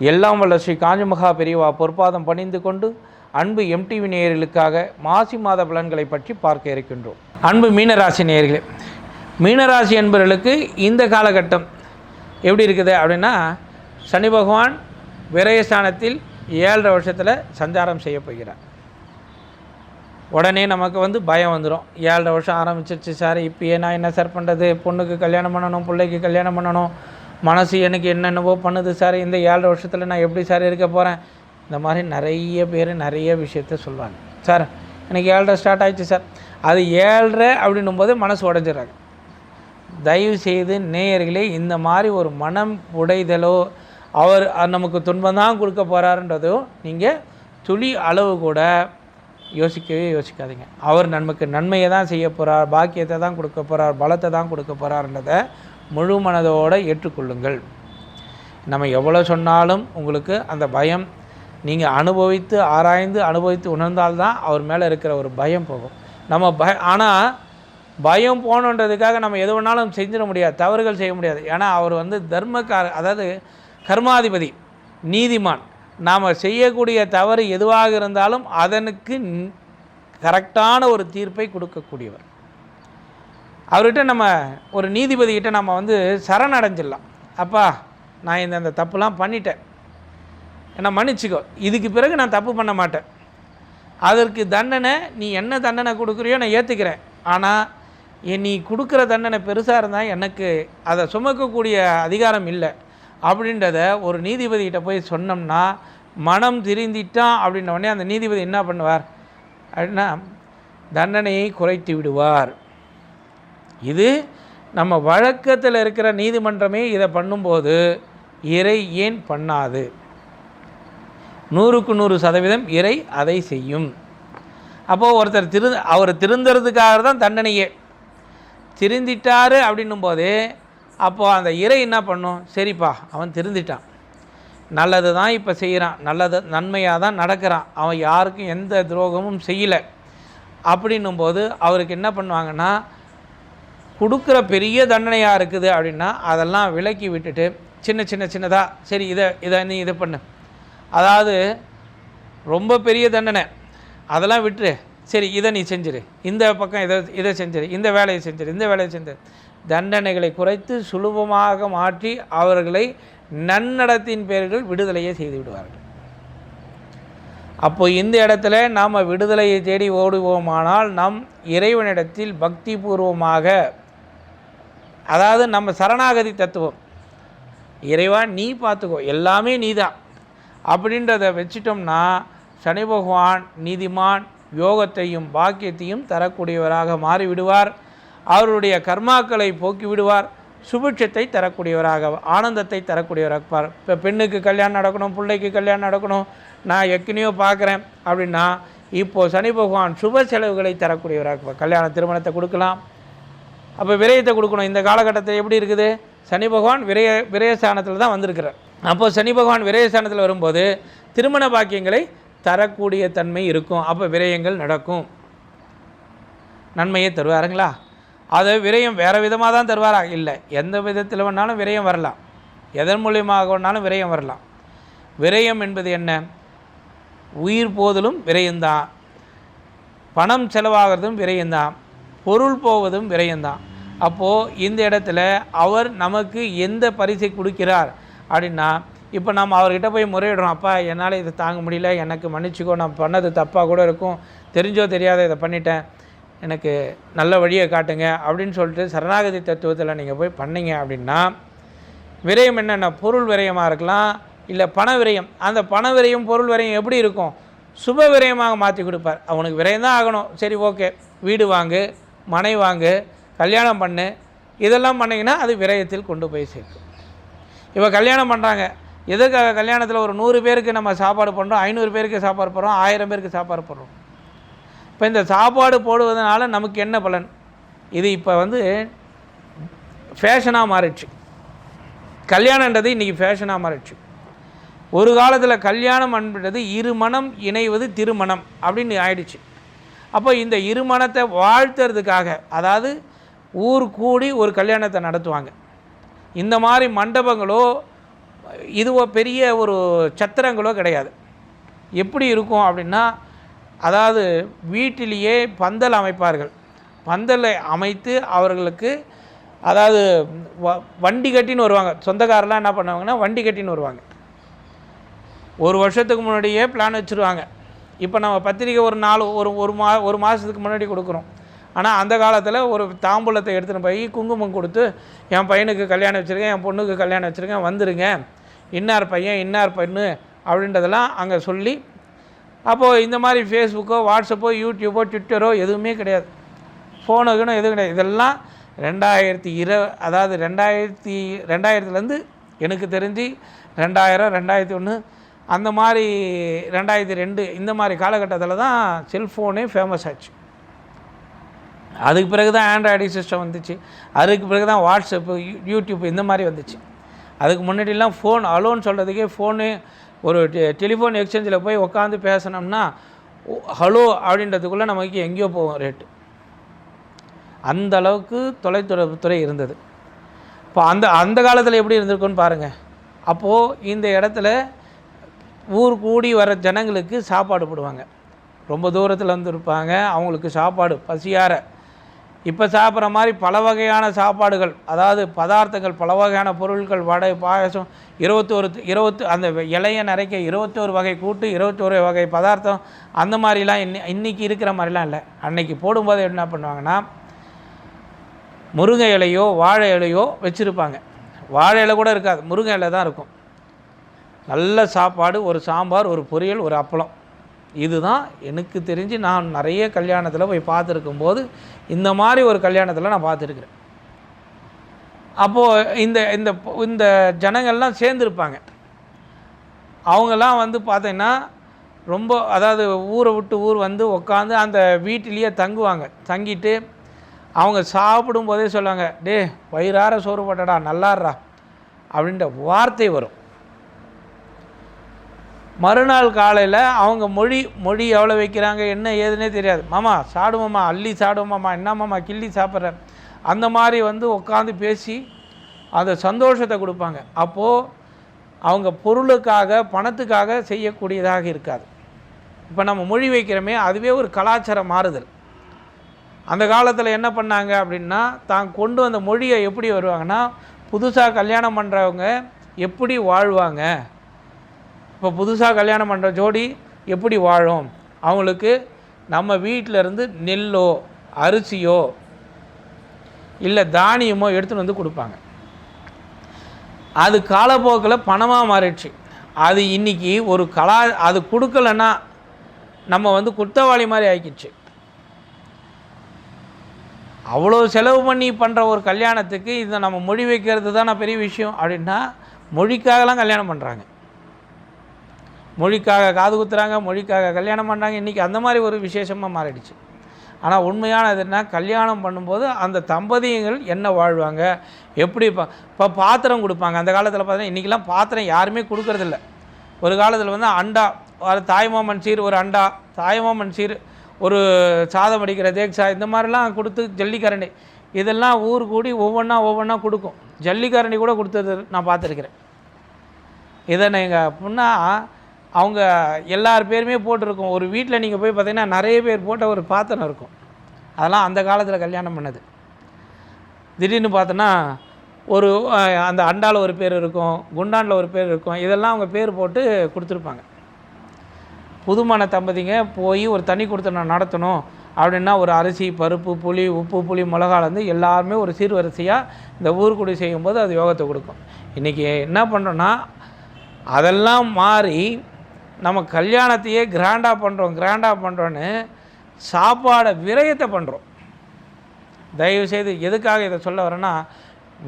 எல்லாம் வல்ல ஸ்ரீ காஞ்சிமகா பெரியவா பொற்பாதம் பணிந்து கொண்டு அன்பு எம்டிவி நேயர்களுக்காக மாசி மாத பலன்களை பற்றி பார்க்க இருக்கின்றோம். அன்பு மீனராசி நேயர்களே மீனராசி என்பவர்களுக்கு இந்த காலகட்டம் எப்படி இருக்குது அப்படின்னா சனி பகவான் விரயஸ்தானத்தில் ஏழரை வருஷத்தில் சஞ்சாரம் செய்ய போகிறார். உடனே நமக்கு வந்து பயம் வந்துடும் ஏழரை வருஷம் ஆரம்பிச்சிருச்சு சார் இப்போயே நான் என்ன சார் பண்ணுறது பொண்ணுக்கு கல்யாணம் பண்ணணும் பிள்ளைக்கு கல்யாணம் பண்ணணும் மனசு எனக்கு என்னென்னவோ பண்ணுது சார். இந்த ஏழரை வருஷத்தில் நான் எப்படி சார் இருக்க போகிறேன் இந்த மாதிரி நிறைய பேர் நிறைய விஷயத்த சொல்லுவாங்க. சார் எனக்கு ஏழரை ஸ்டார்ட் ஆயிடுச்சு சார். அது ஏழரை அப்படின்னும் போது மனசு உடஞ்சிடுறாங்க தயவு செய்து நேயர்களே இந்த மாதிரி ஒரு மனம் உடைதலோ அவர் நமக்கு துன்பம் தான் கொடுக்க போகிறாருன்றதோ நீங்கள் துளி அளவு கூட யோசிக்கவே யோசிக்காதீங்க. அவர் நமக்கு நன்மையை தான் செய்ய போகிறார் பாக்கியத்தை தான் கொடுக்க போகிறார் பலத்தை தான் கொடுக்க போகிறாருன்றதை முழு மனதோடு ஏற்றுக்கொள்ளுங்கள். நம்ம எவ்வளோ சொன்னாலும் உங்களுக்கு அந்த பயம் நீங்கள் அனுபவித்து ஆராய்ந்து அனுபவித்து உணர்ந்தால்தான் அவர் மேலே இருக்கிற ஒரு பயம் போகும். நம்ம பய ஆனால் பயம் போகணுன்றதுக்காக நம்ம எது வேணாலும் செஞ்சிட முடியாது தவறுகள் செய்ய முடியாது. ஏன்னா அவர் வந்து தர்மக்கார அதாவது கர்மாதிபதி நீதிமான். நாம் செய்யக்கூடிய தவறு எதுவாக இருந்தாலும் அதனுக்கு கரெக்டான ஒரு தீர்ப்பை கொடுக்கக்கூடியவர். அவர்கிட்ட நம்ம ஒரு நீதிபதிக்கிட்ட நம்ம வந்து சரணடைஞ்சிடலாம். அப்பா நான் இந்த அந்த தப்புலாம் பண்ணிட்டேன். என்னை மன்னிச்சிக்கோ. இதுக்கு பிறகு நான் தப்பு பண்ண மாட்டேன். அதற்கு தண்டனை நீ என்ன தண்டனை கொடுக்குறியோ நான் ஏற்றுக்கிறேன் ஆனால் நீ கொடுக்குற தண்டனை பெருசாக இருந்தால் எனக்கு அதை சுமக்கக்கூடிய அதிகாரம் இல்லை. அப்படின்றத ஒரு நீதிபதிகிட்ட போய் சொன்னோம்னா மனம் திரிந்திட்டான் அப்படின்ன உடனே அந்த நீதிபதி என்ன பண்ணுவார்? அப்படின்னா தண்டனையை குறைத்து விடுவார். இது நம்ம வழக்கத்தில் இருக்கிற நீதிமன்றமே இதை பண்ணும்போது இறை ஏன் பண்ணாது? நூறுக்கு நூறு சதவீதம் இறை அதை செய்யும். அப்போது ஒருத்தர் திரு அவர் திருந்துறதுக்காக தான் தண்டனையே. திருந்திட்டார் அப்படின்னும் போது அப்போது அந்த இறை என்ன பண்ணும்? சரிப்பா அவன் திருந்திட்டான். நல்லது தான் இப்போ செய்கிறான் நல்லது நன்மையாக தான் நடக்கிறான். அவன் யாருக்கும் எந்த துரோகமும் செய்யலை. அப்படின்னும் போது அவருக்கு என்ன பண்ணுவாங்கன்னா கொடுக்குற பெரிய தண்டனையாக இருக்குது அப்படின்னா அதெல்லாம் விலக்கி விட்டுட்டு சின்ன சின்ன சின்னதாக சரி இதை இதை நீ இதை பண்ணு. அதாவது ரொம்ப பெரிய தண்டனை. அதெல்லாம் விட்டுரு. சரி இதை நீ செஞ்சிரு. இந்த பக்கம் இதை இதை செஞ்சிரு. இந்த வேலையை செஞ்சிரு. இந்த வேலையை செஞ்சிரு. தண்டனைகளை குறைத்து சுலபமாக மாற்றி அவர்களை நன்னடத்தின் பேர்கள் விடுதலையை செய்து விடுவார்கள். அப்போ இந்த இடத்துல நாம் விடுதலையை தேடி ஓடுவோமானால் நம் இறைவனிடத்தில் பக்தி பூர்வமாக அதாவது நம்ம சரணாகதி தத்துவம். இறைவா நீ பார்த்துக்கோ எல்லாமே நீ தான் அப்படின்றத வச்சிட்டோம்னா சனி பகவான் நீதிமான் யோகத்தையும் பாக்கியத்தையும் தரக்கூடியவராக மாறிவிடுவார். அவருடைய கர்மாக்களை போக்கி விடுவார். சுபிட்சத்தை தரக்கூடியவராக ஆனந்தத்தை தரக்கூடியவராக இருப்பார் இப்போ பெண்ணுக்கு கல்யாணம் நடக்கணும் பிள்ளைக்கு கல்யாணம் நடக்கணும் நான் எக்கனையோ பார்க்குறேன் அப்படின்னா இப்போது சனி பகவான் சுப செலவுகளை தரக்கூடியவராக கல்யாண திருமணத்தை கொடுக்கலாம். அப்போ விரயத்தை கொடுக்கணும். இந்த காலகட்டத்தில் எப்படி இருக்குது? சனி பகவான் விரய விரயஸ்தானத்தில் தான் வந்திருக்கிறார். அப்போ சனி பகவான் விரயஸ்தானத்தில் வரும்போது திருமண பாக்கியங்களை தரக்கூடிய தன்மை இருக்கும். அப்போ விரயங்கள் நடக்கும். நன்மையை தருவாருங்களா? அது விரயம் வேறு விதமாக தான் தருவாரா? இல்லை. எந்த விதத்தில் வேணாலும் விரயம் வரலாம். எதன் மூலியமாக வேணாலும் விரயம் வரலாம். விரயம் என்பது என்ன? உயிர் போதலும் விரயம்தான். பணம் செலவாகிறதும் விரயம்தான். பொருள் போவதும் விரயம்தான். அப்போது இந்த இடத்துல அவர் நமக்கு எந்த பரிசை கொடுக்கிறார் அப்படின்னா இப்போ நம்ம அவர்கிட்ட போய் முறையிடுறோம் அப்பா என்னால் இதை தாங்க முடியல எனக்கு மன்னிச்சுக்கோ நான் பண்ணது தப்பாக கூட இருக்கும் தெரிஞ்சோ தெரியாத இதை பண்ணிட்டேன் எனக்கு நல்ல வழியை காட்டுங்க அப்படின்னு சொல்லிட்டு சரணாகதி தத்துவத்தில் நீங்கள் போய் பண்ணீங்க அப்படின்னா விரயம் என்னென்ன பொருள் விரயமாக இருக்கலாம் இல்லை பண விரயம். அந்த பண விரயம் பொருள் விரயம் எப்படி இருக்கும்? சுப விரயமாக மாற்றி கொடுப்பார். அவனுக்கு விரயம் தான் ஆகணும். சரி ஓகே வீடு வாங்கு மனை வாங்கு கல்யாணம் பண்ணு இதெல்லாம் பண்ணிங்கன்னா அது விரயத்தில் கொண்டு போய் சேர்க்கும். இப்போ கல்யாணம் பண்ணுறாங்க எதுக்காக கல்யாணத்தில் ஒரு நூறு பேருக்கு நம்ம சாப்பாடு பண்ணுறோம் ஐநூறு பேருக்கு சாப்பாடு போடுறோம் ஆயிரம் பேருக்கு சாப்பாடு போடுறோம் இப்போ இந்த சாப்பாடு போடுவதனால நமக்கு என்ன பலன்? இது இப்போ வந்து ஃபேஷனாக மாறிடுச்சு. கல்யாணன்றது இன்றைக்கி ஃபேஷனாக மாறிடுச்சு. ஒரு காலத்தில் கல்யாணம் என்பது இருமணம் இணைவது திருமணம் அப்படின்னு ஆயிடுச்சு. அப்போ இந்த இருமணத்தை வாழ்த்துறதுக்காக அதாவது ஊர் கூடி ஒரு கல்யாணத்தை நடத்துவாங்க. இந்த மாதிரி மண்டபங்களோ இதுவோ பெரிய ஒரு சத்திரங்களோ கிடையாது. எப்படி இருக்கும் அப்படின்னா அதாவது வீட்டிலேயே பந்தல் அமைப்பார்கள். பந்தலை அமைத்து அவர்களுக்கு அதாவது வ வண்டி கட்டின்னு வருவாங்க. சொந்தக்காரெலாம் என்ன பண்ணுவாங்கன்னா வண்டி கட்டின்னு வருவாங்க. ஒரு வருஷத்துக்கு முன்னாடியே பிளான் வச்சுருவாங்க. இப்போ நம்ம பத்திரிக்கை ஒரு நாலு ஒரு ஒரு மா ஒரு மாதத்துக்கு முன்னாடி கொடுக்குறோம். ஆனால் அந்த காலத்தில் ஒரு தாம்பூலத்தை எடுத்துகிட்டு போய் குங்குமம் கொடுத்து என் பையனுக்கு கல்யாணம் வச்சுருக்கேன் என் பொண்ணுக்கு கல்யாணம் வச்சுருக்கேன் வந்துடுங்க இன்னார் பையன் இன்னார் பெண்ணு அப்படின்றதெல்லாம் அங்கே சொல்லி அப்போது இந்த மாதிரி ஃபேஸ்புக்கோ வாட்ஸ்அப்போ யூடியூப்போ ட்விட்டரோ எதுவுமே கிடையாது. ஃபோனுக்குன்னு எதுவும் கிடையாது. இதெல்லாம் ரெண்டாயிரத்தி இர அதாவது ரெண்டாயிரத்தி ரெண்டாயிரத்துலேருந்து எனக்கு தெரிஞ்சு ரெண்டாயிரம் ரெண்டாயிரத்தி ஒன்று அந்த மாதிரி ரெண்டாயிரத்தி ரெண்டு இந்த மாதிரி காலகட்டத்தில் தான் செல்ஃபோனே ஃபேமஸ் ஆச்சு. அதுக்கு பிறகு தான் ஆண்ட்ராய்டு சிஸ்டம் வந்துச்சு. அதுக்கு பிறகு தான் வாட்ஸ்அப்பு யூடியூப் இந்த மாதிரி வந்துச்சு. அதுக்கு முன்னாடிலாம் ஃபோன் அலோன்னு சொல்கிறதுக்கே ஃபோனு ஒரு டெலிஃபோன் எக்ஸ்சேஞ்சில் போய் உட்காந்து பேசினோம்னா ஹலோ அப்படின்றதுக்குள்ளே நமக்கு எங்கேயோ போகும் ரேட்டு அந்த அளவுக்கு தொலைத்தொடர்புத்துறை இருந்தது. இப்போ அந்த அந்த காலத்தில் எப்படி இருந்திருக்குன்னு பாருங்கள் அப்போது இந்த இடத்துல ஊர் கூடி வர ஜனங்களுக்கு சாப்பாடு போடுவாங்க. ரொம்ப தூரத்தில் வந்துருப்பாங்க அவங்களுக்கு சாப்பாடு பசியார. இப்போ சாப்பிட்ற மாதிரி பல வகையான சாப்பாடுகள் அதாவது பதார்த்தங்கள் பல வகையான பொருட்கள் வடை பாயசம் இருபத்தோரு இருபத்து அந்த இலையை நிறைக்க இருபத்தோரு வகை கூட்டு இருபத்தோரு வகை பதார்த்தம் அந்த மாதிரிலாம் இன்னி இன்றைக்கி இருக்கிற மாதிரிலாம் இல்லை. அன்னைக்கு போடும்போது என்ன பண்ணுவாங்கன்னா முருங்கை இலையோ வாழை இலையோ வச்சுருப்பாங்க. வாழை இலை கூட இருக்காது முருங்கை இலை தான் இருக்கும். நல்ல சாப்பாடு ஒரு சாம்பார் ஒரு பொரியல் ஒரு அப்பளம். இதுதான் எனக்கு தெரிஞ்சு நான் நிறைய கல்யாணத்தில் போய் பார்த்துருக்கும் போது இந்த மாதிரி ஒரு கல்யாணத்தில் நான் பார்த்துருக்குறேன். அப்போது இந்த இந்த இந்த ஜனங்கள்லாம் சேர்ந்துருப்பாங்க. அவங்கெல்லாம் வந்து பார்த்தீங்கன்னா ரொம்ப அதாவது ஊரை விட்டு ஊர் வந்து உட்காந்து அந்த வீட்டிலேயே தங்குவாங்க. தங்கிட்டு அவங்க சாப்பிடும் போதே சொல்லுவாங்க டே வயிறார சோறு போட்டடா நல்லாடுறா அப்படின்ற வார்த்தை வரும். மறுநாள் காலையில் அவங்க மொழி மொழி எவ்வளோ வைக்கிறாங்க என்ன ஏதுன்னே தெரியாது. மாமா சாடுவோம்மா அள்ளி சாடுவோமாம்மா என்ன மாமா கிள்ளி சாப்பிட்றேன். அந்த மாதிரி வந்து உட்காந்து பேசி அந்த சந்தோஷத்தை கொடுப்பாங்க. அப்போது அவங்க பொருளுக்காக பணத்துக்காக செய்யக்கூடியதாக இருக்காது. இப்போ நம்ம மொழி வைக்கிறோமே அதுவே ஒரு கலாச்சார மாறுதல். அந்த காலத்தில் என்ன பண்ணாங்க அப்படின்னா தான் கொண்டு வந்த மொழியை எப்படி வருவாங்கன்னா புதுசாக கல்யாணம் பண்ணுறவங்க எப்படி வாழ்வாங்க? இப்போ புதுசாக கல்யாணம் பண்ணுற ஜோடி எப்படி வாழும்? அவங்களுக்கு நம்ம வீட்டிலேருந்து நெல்லோ அரிசியோ இல்லை தானியமோ எடுத்துகிட்டு வந்து கொடுப்பாங்க. அது காலப்போக்கில் பணமாக மாறிடுச்சு. அது இன்றைக்கி ஒரு கலா அது கொடுக்கலன்னா நம்ம வந்து குத்தவாளி மாதிரி ஆக்கிடுச்சு அவ்வளோ செலவு பண்ணி பண்ணுற ஒரு கல்யாணத்துக்கு இதை நம்ம மொழி வைக்கிறது தான் பெரிய விஷயம் அப்படின்னா மொழிக்காகலாம் கல்யாணம் பண்ணுறாங்க மொழிக்காக காது குத்துறாங்க மொழிக்காக கல்யாணம் பண்ணுறாங்க இன்றைக்கி அந்த மாதிரி ஒரு விசேஷமாக மாறிடுச்சு. ஆனால் உண்மையானது என்ன? கல்யாணம் பண்ணும்போது அந்த தம்பதியங்கள் என்ன வாழ்வாங்க? எப்படி இப்போ இப்போ பாத்திரம் கொடுப்பாங்க. அந்த காலத்தில் பார்த்தீங்கன்னா இன்றைக்கெலாம் பாத்திரம் யாருமே கொடுக்கறதில்ல. ஒரு காலத்தில் வந்து அண்டா ஒரு தாய்மாமன் சீர் ஒரு அண்டா தாய்மாமன் சீர் ஒரு சாதம் அடிக்கிற தேக்ஷா இந்த மாதிரிலாம் கொடுத்து ஜல்லிக்கரண்டி. இதெல்லாம் ஊர் கூடி ஒவ்வொன்றா ஒவ்வொன்றா கொடுக்கும். ஜல்லிக்கரண்டி கூட கொடுத்தது நான் பார்த்துருக்குறேன். இதை நீங்கள் அப்படின்னா அவங்க எல்லார் பேருமே போட்டிருக்கும். ஒரு வீட்டில் நீங்கள் போய் பார்த்தீங்கன்னா நிறைய பேர் போட்ட ஒரு பாத்திரம் இருக்கும். அதெல்லாம் அந்த காலத்தில் கல்யாணம் பண்ணது. திடீர்னு பார்த்தோன்னா ஒரு அந்த அண்டாவில் ஒரு பேர் இருக்கும் குண்டானில் ஒரு பேர் இருக்கும் இதெல்லாம் அவங்க பேர் போட்டு கொடுத்துருப்பாங்க. புதுமண தம்பதிங்க போய் ஒரு தண்ணி கொடுத்து நடத்தணும் அப்படின்னா ஒரு அரிசி பருப்பு புளி உப்பு புளி மிளகாலேருந்து எல்லாருமே ஒரு சீர்வரிசையாக இந்த ஊர்குடி செய்யும்போது அது யோகத்தை கொடுக்கும். இன்றைக்கி என்ன பண்ணுறோன்னா அதெல்லாம் மாறி நம்ம கல்யாணத்தையே கிராண்டாக பண்ணுறோம் கிராண்டாக பண்ணுறோன்னு சாப்பாடை விரயத்தை பண்ணுறோம் தயவுசெய்து எதுக்காக இதை சொல்ல வரேன்னா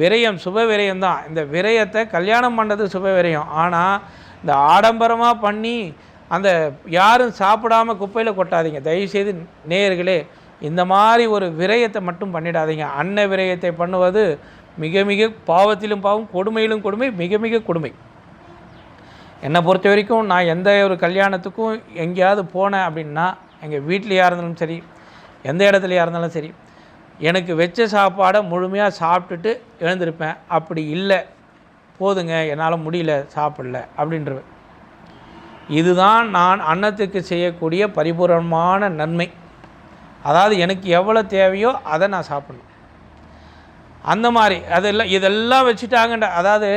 விரயம் சுப விரயம் தான். இந்த விரயத்தை கல்யாணம் பண்ணுறது சுப விரயம். ஆனால் இந்த ஆடம்பரமாக பண்ணி அந்த யாரும் சாப்பிடாம குப்பையில் கொட்டாதீங்க. தயவுசெய்து நேர்களே இந்த மாதிரி ஒரு விரயத்தை மட்டும் பண்ணிடாதீங்க. அன்ன விரயத்தை பண்ணுவது மிக மிக பாவத்திலும் பாவம் கொடுமையிலும் கொடுமை மிக மிக கொடுமை. என்னை பொறுத்த வரைக்கும் நான் எந்த ஒரு கல்யாணத்துக்கும் எங்கேயாவது போனேன் அப்படின்னா எங்கள் வீட்லேயா இருந்தாலும் சரி எந்த இடத்துலையா இருந்தாலும் சரி எனக்கு வச்ச சாப்பாடை முழுமையாக சாப்பிட்டுட்டு எழுந்திருப்பேன். அப்படி இல்லை போதுங்க என்னால் முடியல சாப்பிடல அப்படின்றவன் இதுதான் நான் அன்னத்துக்கு செய்யக்கூடிய பரிபூரணமான நன்மை. அதாவது எனக்கு எவ்வளோ தேவையோ அதை நான் சாப்பிடணும். அந்த மாதிரி அதெல்லாம் இதெல்லாம் வச்சுட்டாங்கன்ற அதாவது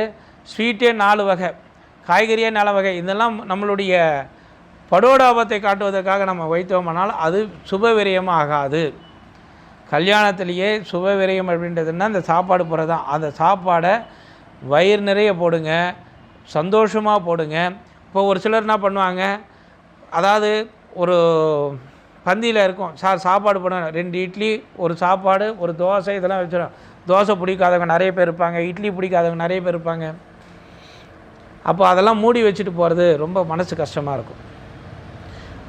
ஸ்வீட்டே நாலு வகை. காய்கறியே நல வகை. இதெல்லாம் நம்மளுடைய படோடாபத்தை காட்டுவதற்காக நம்ம வைத்தோமானால் அது சுபவிரயமாக ஆகாது. கல்யாணத்திலேயே சுபவிரயம் அப்படின்றதுன்னா அந்த சாப்பாடு போகிறது தான். அந்த சாப்பாடை வயிறு நிறைய போடுங்க சந்தோஷமாக போடுங்க. இப்போ ஒரு சிலர் என்ன பண்ணுவாங்க அதாவது ஒரு பந்தியில் இருக்கும் சார் சாப்பாடு போடணும் ரெண்டு இட்லி ஒரு சாப்பாடு ஒரு தோசை இதெல்லாம் வச்சிடும் தோசை பிடிக்காதவங்க நிறைய பேர் இருப்பாங்க இட்லி பிடிக்காதவங்க நிறைய பேர் இருப்பாங்க. அப்போ அதெல்லாம் மூடி வச்சுட்டு போகிறது ரொம்ப மனசு கஷ்டமாக இருக்கும்.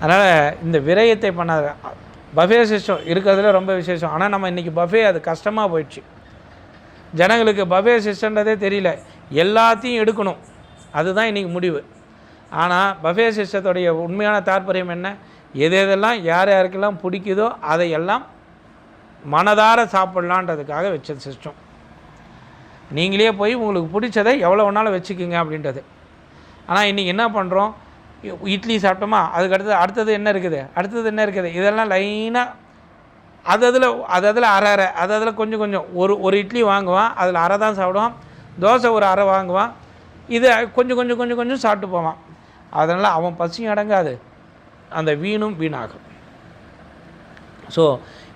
அதனால் இந்த விரயத்தை பண்ணாத பஃபே சிஸ்டம் இருக்கிறதுல ரொம்ப விசேஷம். ஆனால் நம்ம இன்றைக்கி பஃபே அது கஷ்டமாக போயிடுச்சு. ஜனங்களுக்கு பஃபே சிஸ்டன்றதே தெரியல. எல்லாத்தையும் எடுக்கணும். அதுதான் இன்றைக்கி முடிவு. ஆனால் பஃபே சிஸ்டத்துடைய உண்மையான தாற்பயம் என்ன? எது எதெல்லாம் யார் யாருக்கெல்லாம் பிடிக்குதோ அதையெல்லாம் மனதார சாப்பிட்லான்றதுக்காக வச்ச சிஸ்டம். நீங்களே போய் உங்களுக்கு பிடிச்சதை எவ்வளோ வேணாலும் வச்சுக்கோங்க அப்படின்றது. ஆனால் இன்றைக்கி என்ன பண்ணுறோம் இட்லி சாப்பிட்டோமா? அதுக்கு அடுத்தது அடுத்தது என்ன இருக்குது? அடுத்தது என்ன இருக்குது? இதெல்லாம் லைனாக அது அதில் அது அதில் அரை அரை. அது அதில் கொஞ்சம் கொஞ்சம். ஒரு ஒரு இட்லி வாங்குவான் அதில் அரை தான் சாப்பிடுவான். தோசை ஒரு அரை வாங்குவான். இது கொஞ்சம் கொஞ்சம் கொஞ்சம் கொஞ்சம் சாப்பிட்டு போவான். அதனால் அவன் பசியும் அடங்காது. அந்த வீணும் வீணாகும். ஸோ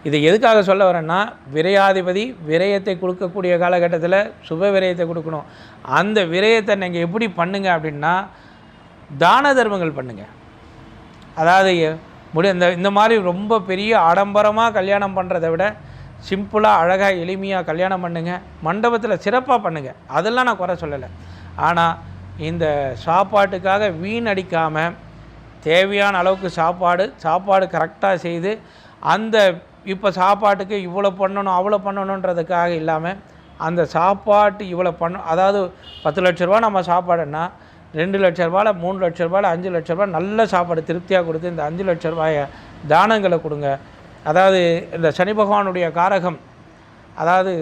இதை எதுக்காக சொல்ல வரேன்னா விரையாதிபதி விரயத்தை கொடுக்கக்கூடிய காலகட்டத்தில் சுப விரயத்தை கொடுக்கணும். அந்த விரயத்தை நீங்கள் எப்படி பண்ணுங்க அப்படின்னா தான தர்மங்கள் பண்ணுங்கள் அதாவது முடி இந்த இந்த மாதிரி ரொம்ப பெரிய ஆடம்பரமாக கல்யாணம் பண்ணுறதை விட சிம்பிளாக அழகாக எளிமையாக கல்யாணம் பண்ணுங்கள் மண்டபத்தில் சிறப்பாக பண்ணுங்கள் அதெல்லாம் நான் குறை சொல்லலை. ஆனால் இந்த சாப்பாட்டுக்காக வீணடிக்காமல் தேவையான அளவுக்கு சாப்பாடு சாப்பாடு கரெக்டாக செய்து அந்த இப்போ சாப்பாட்டுக்கு இவ்வளோ பண்ணணும் அவ்வளோ பண்ணணுன்றதுக்காக இல்லாமல் அந்த சாப்பாட்டு இவ்வளோ பண்ண அதாவது பத்து லட்ச ரூபா நம்ம சாப்பாடுன்னா ரெண்டு லட்ச ரூபாயில் மூணு லட்ச ரூபாயில் அஞ்சு லட்ச ரூபாய் நல்ல சாப்பாடு திருப்தியாக கொடுத்து இந்த அஞ்சு லட்ச ரூபாயை தானங்களை கொடுங்க. அதாவது இந்த சனி பகவானுடைய காரகம் அதாவது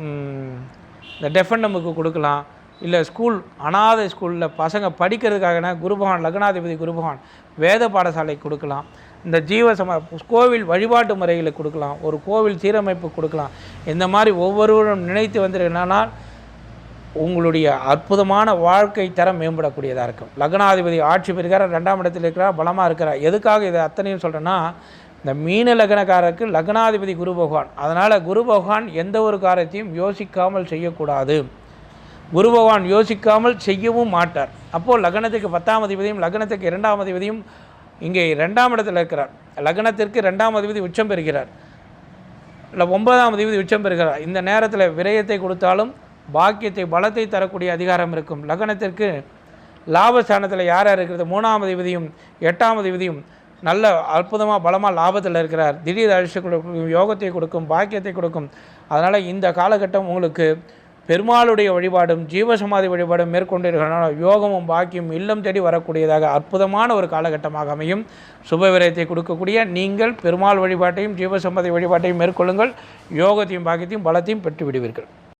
இந்த இந்த டெஃபண்டமுக்கு கொடுக்கலாம். இல்லை ஸ்கூல் அனாதை ஸ்கூலில் பசங்க படிக்கிறதுக்காகனா குரு பகவான் லக்னாதிபதி குரு பகவான் வேத பாடசாலைக்கு கொடுக்கலாம். இந்த ஜீவசம கோவில் வழிபாட்டு முறைகளை கொடுக்கலாம் ஒரு கோவில் சீரமைப்பு கொடுக்கலாம். இந்த மாதிரி ஒவ்வொருவரும் நினைத்து வந்திருக்கனால் உங்களுடைய அற்புதமான வாழ்க்கை தரம் மேம்படக்கூடியதாக இருக்கும். லக்னாதிபதி ஆட்சி பெறுகிறார் ரெண்டாம் இடத்தில் இருக்கிறார் பலமாக இருக்கிறார். எதுக்காக இதை அத்தனையும் சொல்கிறேன்னா இந்த மீன லக்னக்காரருக்கு லக்னாதிபதி குரு பகவான். அதனால் குரு பகவான் எந்த ஒரு காரியத்தையும் யோசிக்காமல் செய்யக்கூடாது. குரு பகவான் யோசிக்காமல் செய்யவும் மாட்டார். அப்போது லக்னத்துக்கு பத்தாம் அதிபதியும் லக்னத்துக்கு இரண்டாம் அதிபதியும் இங்கே ரெண்டாம் இடத்தில் இருக்கிறார். லக்னத்திற்கு ரெண்டாம் அதிபதி உச்சம் பெறுகிறார். இல்லை ஒன்பதாம் அதிபதி உச்சம் பெறுகிறார். இந்த நேரத்தில் விரயத்தை கொடுத்தாலும் பாக்கியத்தை பலத்தை தரக்கூடிய அதிகாரம் இருக்கும். லக்னத்திற்கு லாபஸ்தானத்தில் யார் யார் இருக்கிறது? மூணாம் அதிபதியும் எட்டாம் அதிபதியும் நல்ல அற்புதமாக பலமாக லாபத்தில் இருக்கிறார். திடீர் அழிச்சு கொடுக்கும் யோகத்தை கொடுக்கும் பாக்கியத்தை கொடுக்கும். அதனால் இந்த காலகட்டம் உங்களுக்கு பெருமாளுடைய வழிபாடும் ஜீவசமாதி வழிபாடும் மேற்கொண்டிருக்கிறனால யோகமும் பாக்கியம் இல்லம் தேடி வரக்கூடியதாக அற்புதமான ஒரு காலகட்டமாக அமையும். சுபவிரயத்தை கொடுக்கக்கூடிய நீங்கள் பெருமாள் வழிபாட்டையும் ஜீவசமாதி வழிபாட்டையும் மேற்கொள்ளுங்கள். யோகத்தையும் பாக்கியத்தையும் பலத்தையும் பெற்று விடுவீர்கள்.